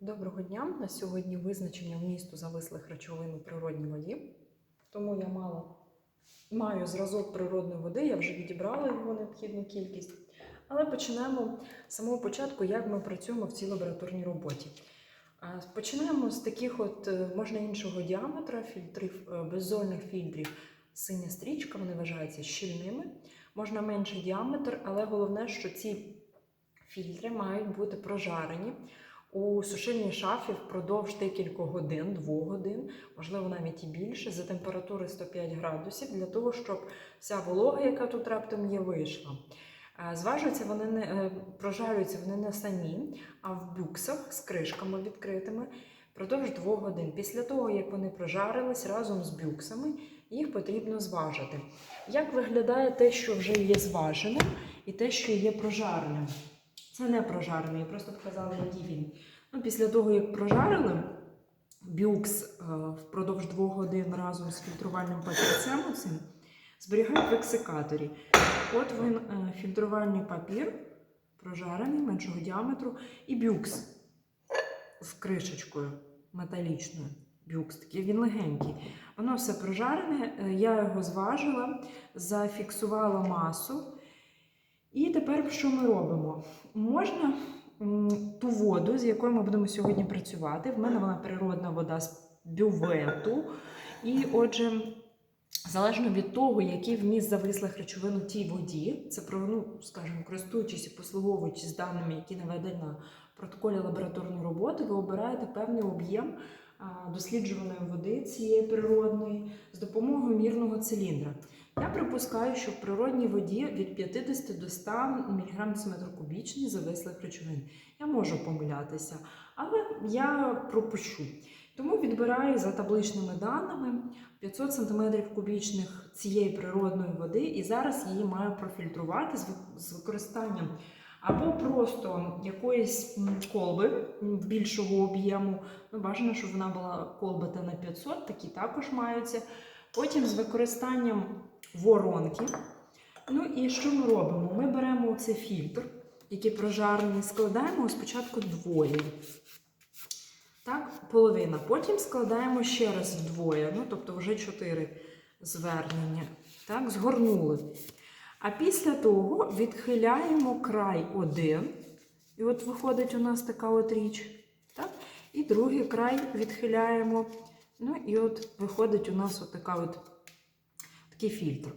Доброго дня! На сьогодні визначення вмісту завислих речовин у природній воді. Тому я мала, маю зразок природної води, я вже відібрала його необхідну кількість. Але почнемо з самого початку, як ми працюємо в цій лабораторній роботі. Починаємо з таких от е, можна іншого діаметра фільтрів, е, беззольних фільтрів. Синя стрічка, вони вважаються щільними. Можна менший діаметр, але головне, що ці фільтри мають бути прожарені у сушильній шафі впродовж декількох годин, двох годин, можливо, навіть і більше, за температури 105 градусів, для того, щоб вся волога, яка тут раптом є, вийшла. Е, Зважуються вони не е, прожарюються вони не самі, а в бюксах з кришками відкритими впродовж двох годин. Після того, як вони прожарились разом з бюксами, їх потрібно зважити. Як виглядає те, що вже є зваженим, і те, що є прожареним? Це не прожарений, я просто показала, який він. Ну, після того, як прожарили, бюкс е, впродовж двох годин разом з фільтрувальним папірцем оцим зберігають в ексикаторі. От він е, фільтрувальний папір, прожарений меншого діаметру, і бюкс з кришечкою металічною. Бюкс такий, він легенький. Воно все прожарене, е, я його зважила, зафіксувала масу. І тепер що ми робимо? Можна ту воду, з якою ми будемо сьогодні працювати. В мене вона природна вода з бювету. І отже, залежно від того, який вміст завислих речовин у тій воді, це про, ну, скажімо, користуючись і послуговуючись даними, які наведені на протоколі лабораторної роботи, ви обираєте певний об'єм досліджуваної води цієї природної з допомогою мірного циліндра. Я припускаю, що в природній воді від 50 до 100 мг метр кубічний завислих речовин. Я можу помилятися, але я пропущу. Тому відбираю за табличними даними 500 см кубічних цієї природної води, і зараз її маю профільтрувати з використанням або просто якоїсь колби більшого об'єму. Ну, бажано, щоб вона була колба та на 500, такі також маються. Потім з використанням воронки. Ну і що ми робимо? Ми беремо цей фільтр, який прожарений, складаємо спочатку двоє. Так, половина. Потім складаємо ще раз вдвоє, ну тобто вже чотири звернення. Так, згорнули. А після того відхиляємо край один. І от виходить у нас така от річ. Так? І другий край відхиляємо. Ну і от виходить у нас от така от, такий фільтр.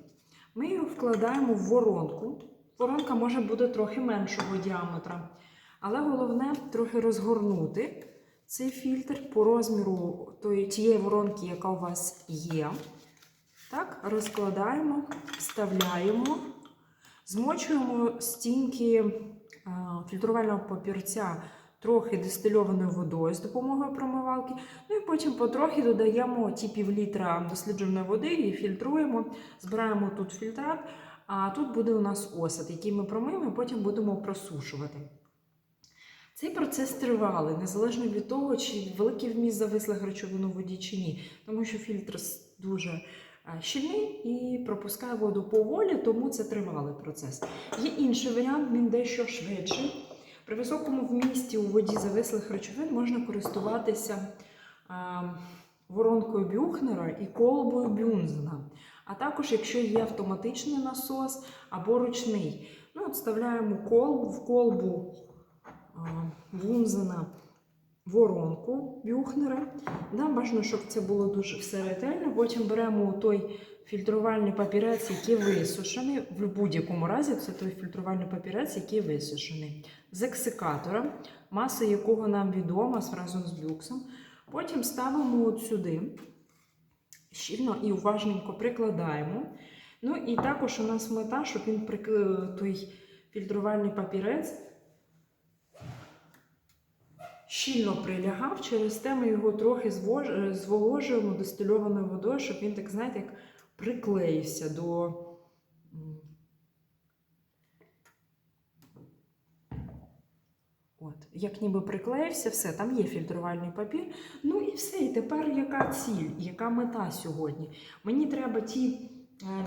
Ми його вкладаємо в воронку. Воронка може бути трохи меншого діаметра. Але головне трохи розгорнути цей фільтр по розміру тієї воронки, яка у вас є. Так, розкладаємо, вставляємо, змочуємо стінки е, фільтрувального папірця трохи дистильованою водою з допомогою промивалки. Ну і потім потрохи додаємо ті півлітра дослідженої води і фільтруємо, збираємо тут фільтрат, а тут буде у нас осад, який ми промиємо, і потім будемо просушувати. Цей процес тривалий, незалежно від того, чи великий вміст завислих речовин у воді чи ні, тому що фільтр дуже е, щільний і пропускає воду поволі, тому це тривалий процес. Є інший варіант, він дещо швидший. При високому вмісті у воді завислих речовин можна користуватися воронкою Бюхнера і колбою Бюнзена. А також, якщо є автоматичний насос або ручний. Ну, от вставляємо колбу в колбу Бюнзена воронку Бюхнера. Нам бажано, щоб це було дуже все ретельно. Потім беремо той фільтрувальний папірець, який висушений. В будь-якому разі це той фільтрувальний папірець, який висушений. З ексикатора, маса якого нам відома разом з бюксом. Потім ставимо от сюди, щільно і уважненько прикладаємо. Ну і також у нас мета, щоб він прикли- той фільтрувальний папірець щільно прилягав, через те ми його трохи е, зволожуємо дистильованою водою, щоб він, так знаєте, як приклеївся до. От, як ніби приклеївся, все, там є фільтрувальний папір. Ну і все. І тепер яка ціль, яка мета сьогодні? Мені треба ті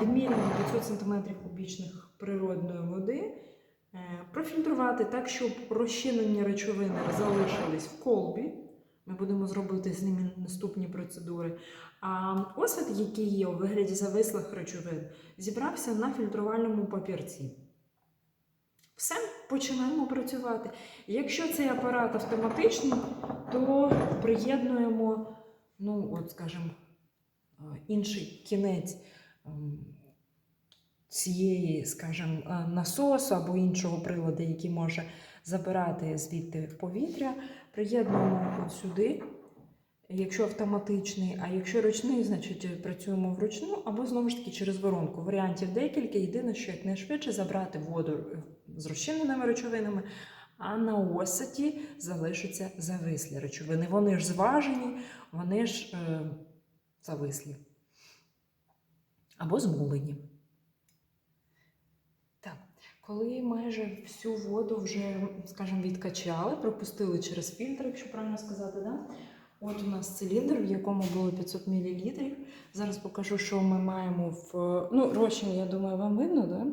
відміряні 500 см кубічних природної води Профільтрувати так, щоб розчинені речовини залишились в колбі. Ми будемо зробити з ними наступні процедури. А осад, який є у вигляді завислих речовин, зібрався на фільтрувальному папірці. Все, починаємо працювати. Якщо цей апарат автоматичний, то приєднуємо, ну, от, скажімо, е, інший кінець ем, цієї, скажімо, е, насосу або іншого приладу, який може забирати звідти повітря, приєднуємо от сюди. Якщо автоматичний, а якщо ручний, значить працюємо вручну або знову ж таки через воронку. Варіантів декілька. Єдине, що якнайшвидше забрати воду е, з розчиненими речовинами, а на осаді залишаться завислі речовини. Вони ж зважені, вони ж е, завислі або змулені. Коли майже всю воду вже, скажімо, відкачали, пропустили через фільтр, якщо правильно сказати, да? От у нас циліндр, в якому було 500 мл. Зараз покажу, що ми маємо в. Ну, розчин, я думаю, вам видно, да?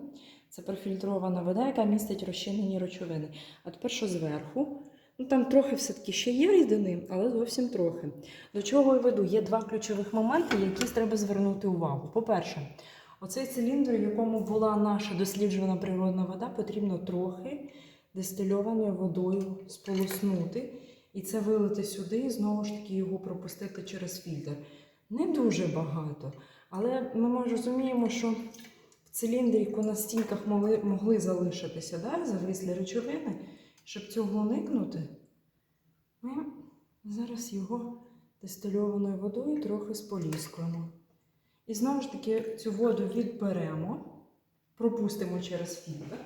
Це профільтрована вода, яка містить розчинені речовини. А тепер що зверху? Ну, там трохи все-таки ще є рідини, але зовсім трохи. До чого я веду? Є два ключових моменти, які треба звернути увагу. По-перше, оцей циліндр, в якому була наша досліджувана природна вода, потрібно трохи дистильованою водою сполоснути. І це вилити сюди, і знову ж таки його пропустити через фільтр. Не дуже багато. Але ми розуміємо, що в циліндріку на стінках могли, могли залишитися да, завислі речовини. Щоб цього уникнути, ми зараз його дистильованою водою трохи споліскуємо. І знову ж таки цю воду відберемо, пропустимо через фільтр.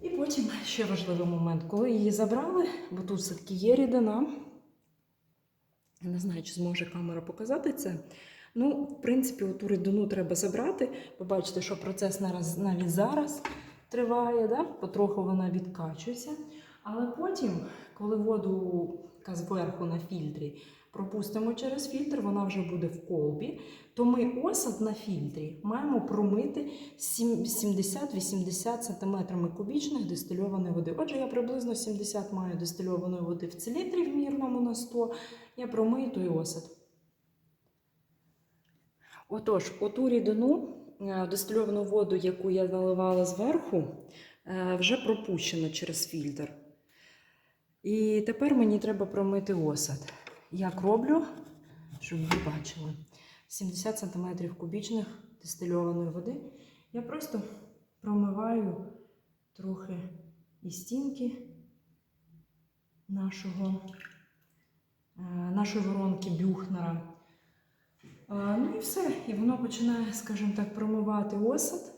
І потім ще важливий момент, коли її забрали, бо тут все-таки є рідина. Я не знаю, чи зможе камера показати це. Ну, в принципі, оту рідину треба забрати. Побачите, що процес навіть зараз триває, да? потроху вона відкачується. Але потім, коли воду зверху на фільтрі пропустимо через фільтр, вона вже буде в колбі, то ми осад на фільтрі маємо промити 70-80 см кубічних дистильованої води. Отже, я приблизно 70 маю дистильованої води в циліндрі в мірному на 100. Я промию той осад. Отож, оту рідину, е, дистильовану воду, яку я наливала зверху, е, вже пропущено через фільтр. І тепер мені треба промити осад. Як роблю, щоб ви бачили. 70 см кубічних дистильованої води. Я просто промиваю трохи і стінки нашого, е, нашої воронки бюхнера. Ну і все. І воно починає, скажімо так, промивати осад.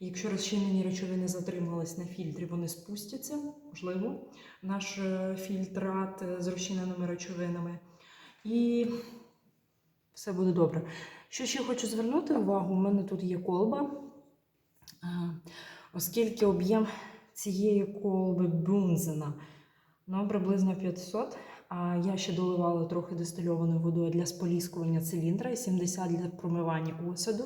Якщо розчинені речовини затримались на фільтрі, вони спустяться, можливо, наш е, фільтрат е, з розчиненими речовинами. І все буде добре. Що ще хочу звернути увагу, у мене тут є колба, оскільки об'єм цієї колби бунзена ну, приблизно 500, а я ще доливала трохи дистильованою водою для споліскування циліндра і 70 для промивання осаду,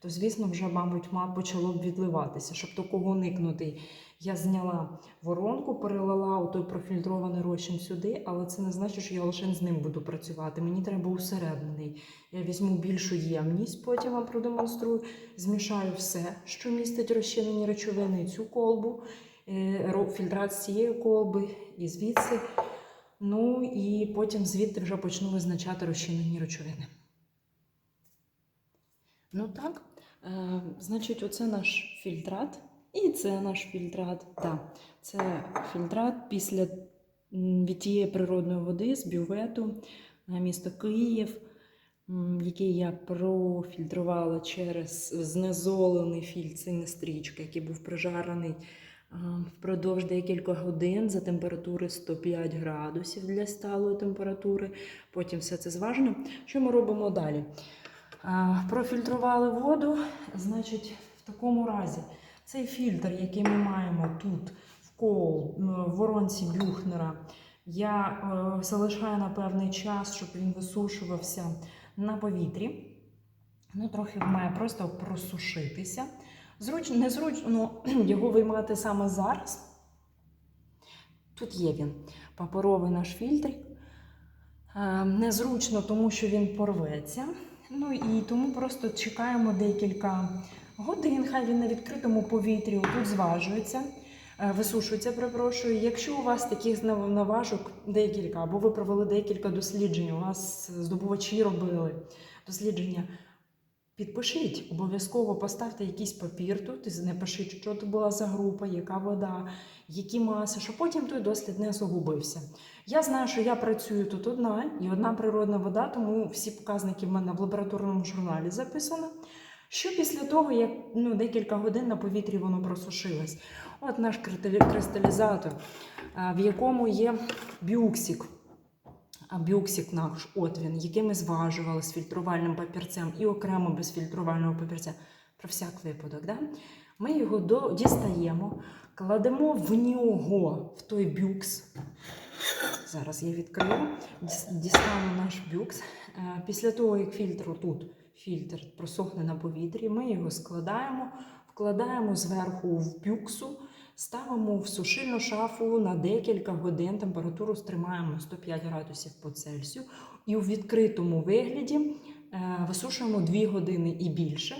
то, звісно, вже, мабуть, ма- почало б відливатися. Щоб такого уникнути, я зняла воронку, перелила той профільтрований розчин сюди, але це не значить, що я лише з ним буду працювати. Мені треба усереднений. Я візьму більшу ємність, потім вам продемонструю. Змішаю все, що містить розчинені речовини, цю колбу, е, фільтрат цієї колби і звідси. Ну і потім звідти вже почну визначати розчинені речовини. Ну так, значить, оце наш фільтрат. І це наш фільтрат. Так, це фільтрат після від тієї природної води з бювету на місто Київ, який я профільтрувала через знезолений не стрічка, який був прижарений впродовж декількох годин за температури 105 градусів для сталої температури. Потім все це зважено. Що ми робимо далі? Профільтрували воду, значить, в такому разі цей фільтр, який ми маємо тут в кол, в воронці бюхнера, я е, залишаю на певний час, щоб він висушувався на повітрі. Ну, трохи має просто просушитися. Зручно, незручно його виймати саме зараз. Тут є він, паперовий наш фільтр. Е, Незручно, тому що він порветься. Ну і тому просто чекаємо декілька годин. Хай він на відкритому повітрі тут зважується, е, висушується, перепрошую. Якщо у вас таких нав- наважок декілька, або ви провели декілька досліджень, у вас здобувачі робили дослідження. Підпишіть, обов'язково поставте якийсь папір тут і напишіть, що це була за група, яка вода, які маси, щоб потім той дослід не загубився. Я знаю, що я працюю тут одна і одна природна вода, тому всі показники в мене в лабораторному журналі записано. Що після того, як ну, декілька годин на повітрі воно просушилось. От наш кристалізатор, в якому є бюксик. Бюксик наш, от він, який ми зважували з фільтрувальним папірцем і окремо без фільтрувального папірця. Про всяк випадок. Да? Ми його до, дістаємо, кладемо в нього, в той бюкс. Зараз я відкрию, діс- дістану наш бюкс. Е, Після того, як фільтр тут, фільтр просохне на повітрі, ми його складаємо, вкладаємо зверху в бюксу, ставимо в сушильну шафу на декілька годин. Температуру стримаємо 105 градусів по Цельсію. І у відкритому вигляді е, висушуємо 2 години і більше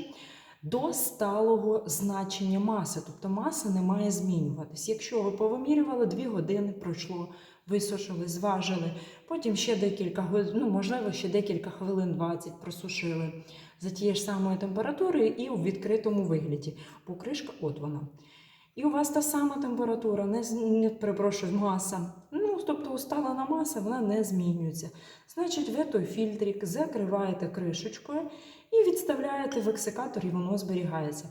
до сталого значення маси. Тобто маса не має змінюватись. Якщо ви повимірювали 2 години, пройшло, висушили, зважили, потім ще декілька годин, ну можливо, ще декілька хвилин 20 просушили за тієї ж самої температури і у відкритому вигляді. Бо кришка, от вона. І у вас та сама температура, не, не перепрошую, маса. Ну, тобто усталена маса, вона не змінюється. Значить, ви той фільтрик закриваєте кришечкою і відставляєте в ексикатор, і воно зберігається.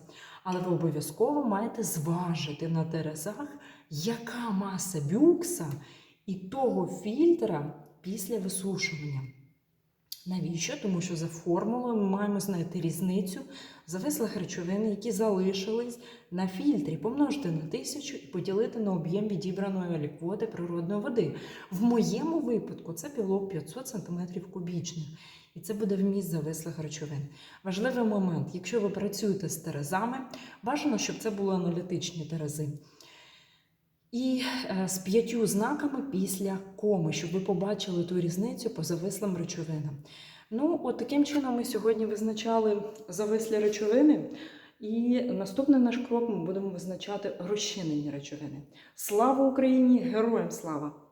Але ви обов'язково маєте зважити на терезах, яка маса бюкса і того фільтра після висушування. Навіщо? Тому що за формулою ми маємо знайти різницю завислих речовин, які залишились на фільтрі, помножити на тисячу і поділити на об'єм відібраної лікводи природної води. В моєму випадку це білок 500 см кубічних. І це буде вміст завислих речовин. Важливий момент, якщо ви працюєте з терезами, бажано, щоб це були аналітичні терези. І е, з п'ятью знаками після коми, щоб ви побачили ту різницю по завислим речовинам. Ну, от таким чином ми сьогодні визначали завислі речовини. І наступний наш крок ми будемо визначати розчинені речовини. Слава Україні! Героям слава!